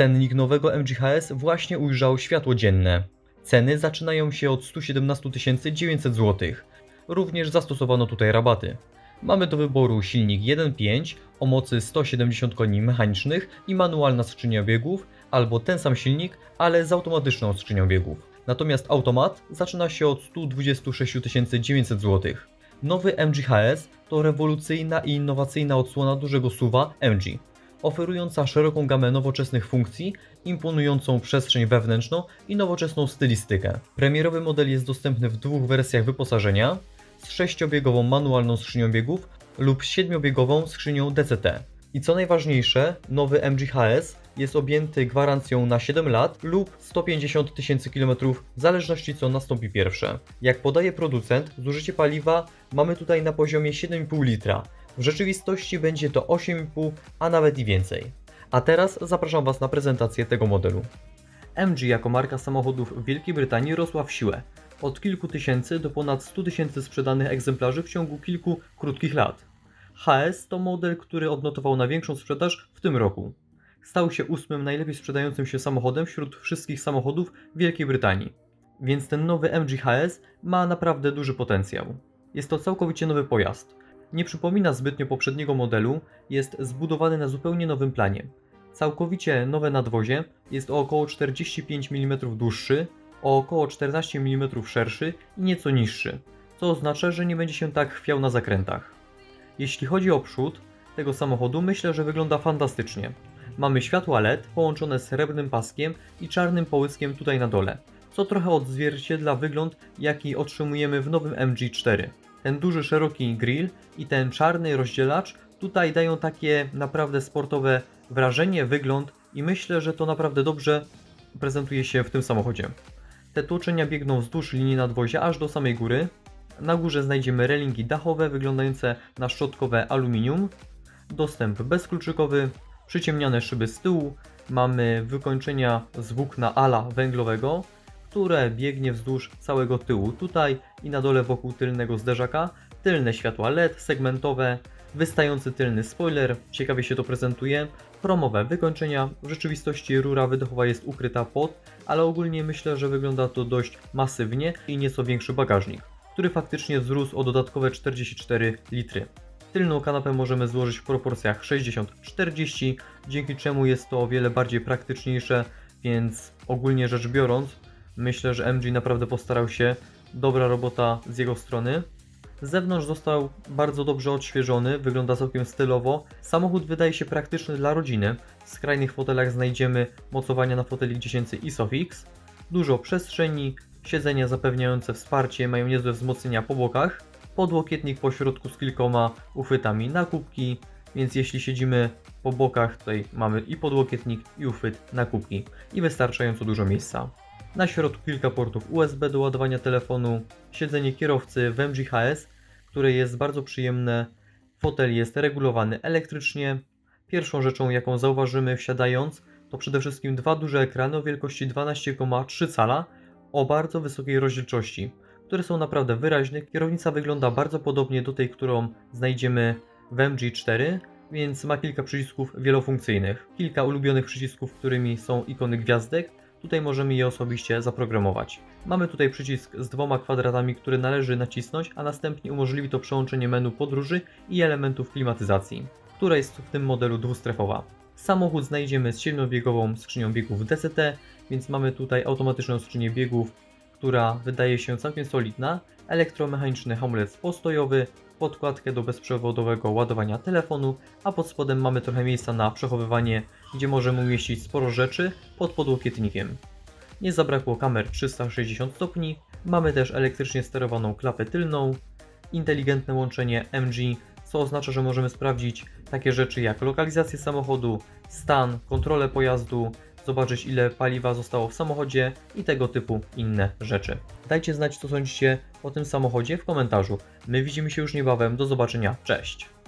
Cennik nowego MGHS właśnie ujrzał światło dzienne. Ceny zaczynają się od 117 900 zł. Również zastosowano tutaj rabaty. Mamy do wyboru silnik 1.5 o mocy 170 koni mechanicznych i manualna skrzynia biegów, albo ten sam silnik, ale z automatyczną skrzynią biegów. Natomiast automat zaczyna się od 126 900 zł. Nowy MGHS to rewolucyjna i innowacyjna odsłona dużego suwa MG, oferująca szeroką gamę nowoczesnych funkcji, imponującą przestrzeń wewnętrzną i nowoczesną stylistykę. Premierowy model jest dostępny w dwóch wersjach wyposażenia, z sześciobiegową manualną skrzynią biegów lub siedmiobiegową skrzynią DCT. I co najważniejsze, nowy MGHS jest objęty gwarancją na 7 lat lub 150 tysięcy km w zależności co nastąpi pierwsze. Jak podaje producent, zużycie paliwa mamy tutaj na poziomie 7,5 litra. W rzeczywistości będzie to 8,5, a nawet i więcej. A teraz zapraszam Was na prezentację tego modelu. MG jako marka samochodów w Wielkiej Brytanii rosła w siłę. Od kilku tysięcy do ponad 100 tysięcy sprzedanych egzemplarzy w ciągu kilku krótkich lat. HS to model, który odnotował największą sprzedaż w tym roku. Stał się ósmym najlepiej sprzedającym się samochodem wśród wszystkich samochodów Wielkiej Brytanii. Więc ten nowy MG HS ma naprawdę duży potencjał. Jest to całkowicie nowy pojazd. Nie przypomina zbytnio poprzedniego modelu, jest zbudowany na zupełnie nowym planie. Całkowicie nowe nadwozie jest o około 45 mm dłuższy, o około 14 mm szerszy i nieco niższy, co oznacza, że nie będzie się tak chwiał na zakrętach. Jeśli chodzi o przód tego samochodu, myślę, że wygląda fantastycznie. Mamy światła LED połączone z srebrnym paskiem i czarnym połyskiem tutaj na dole, co trochę odzwierciedla wygląd, jaki otrzymujemy w nowym MG4. Ten duży, szeroki grill i ten czarny rozdzielacz tutaj dają takie naprawdę sportowe wrażenie, wygląd i myślę, że to naprawdę dobrze prezentuje się w tym samochodzie. Te tłoczenia biegną wzdłuż linii nadwozia aż do samej góry. Na górze znajdziemy relingi dachowe wyglądające na szczotkowe aluminium, dostęp bezkluczykowy, przyciemniane szyby z tyłu, mamy wykończenia z włókna ala węglowego, które biegnie wzdłuż całego tyłu. Tutaj i na dole wokół tylnego zderzaka, tylne światła LED segmentowe, wystający tylny spoiler, ciekawie się to prezentuje, chromowe wykończenia, w rzeczywistości rura wydechowa jest ukryta pod, ale ogólnie myślę, że wygląda to dość masywnie i nieco większy bagażnik, który faktycznie wzrósł o dodatkowe 44 litry. Tylną kanapę możemy złożyć w proporcjach 60-40, dzięki czemu jest to o wiele bardziej praktyczniejsze, więc ogólnie rzecz biorąc, myślę, że MG naprawdę postarał się. Dobra robota z jego strony. Z zewnątrz został bardzo dobrze odświeżony, wygląda całkiem stylowo. Samochód wydaje się praktyczny dla rodziny. W skrajnych fotelach znajdziemy mocowania na fotelik dziecięcy ISOFIX. Dużo przestrzeni, siedzenia zapewniające wsparcie mają niezłe wzmocnienia po bokach. Podłokietnik po środku z kilkoma uchwytami na kubki, więc jeśli siedzimy po bokach, tutaj mamy i podłokietnik i uchwyt na kubki i wystarczająco dużo miejsca. Na środku kilka portów USB do ładowania telefonu, siedzenie kierowcy w MGHS, które jest bardzo przyjemne, fotel jest regulowany elektrycznie. Pierwszą rzeczą jaką zauważymy wsiadając to przede wszystkim dwa duże ekrany o wielkości 12,3 cala o bardzo wysokiej rozdzielczości, które są naprawdę wyraźne. Kierownica wygląda bardzo podobnie do tej, którą znajdziemy w MG4, więc ma kilka przycisków wielofunkcyjnych. Kilka ulubionych przycisków, którymi są ikony gwiazdek, Tutaj możemy je osobiście zaprogramować. Mamy tutaj przycisk z dwoma kwadratami, który należy nacisnąć, a następnie umożliwi to przełączenie menu podróży i elementów klimatyzacji, która jest w tym modelu dwustrefowa. Samochód znajdziemy z 7-biegową skrzynią biegów DCT, więc mamy tutaj automatyczną skrzynię biegów, która wydaje się całkiem solidna, elektromechaniczny hamulec postojowy, podkładkę do bezprzewodowego ładowania telefonu, a pod spodem mamy trochę miejsca na przechowywanie, gdzie możemy umieścić sporo rzeczy pod podłokietnikiem. Nie zabrakło kamer 360 stopni, mamy też elektrycznie sterowaną klapę tylną, inteligentne łączenie MG, co oznacza, że możemy sprawdzić takie rzeczy jak lokalizację samochodu, stan, kontrolę pojazdu, zobaczyć ile paliwa zostało w samochodzie i tego typu inne rzeczy. Dajcie znać co sądzicie o tym samochodzie w komentarzu. My widzimy się już niebawem, do zobaczenia, cześć!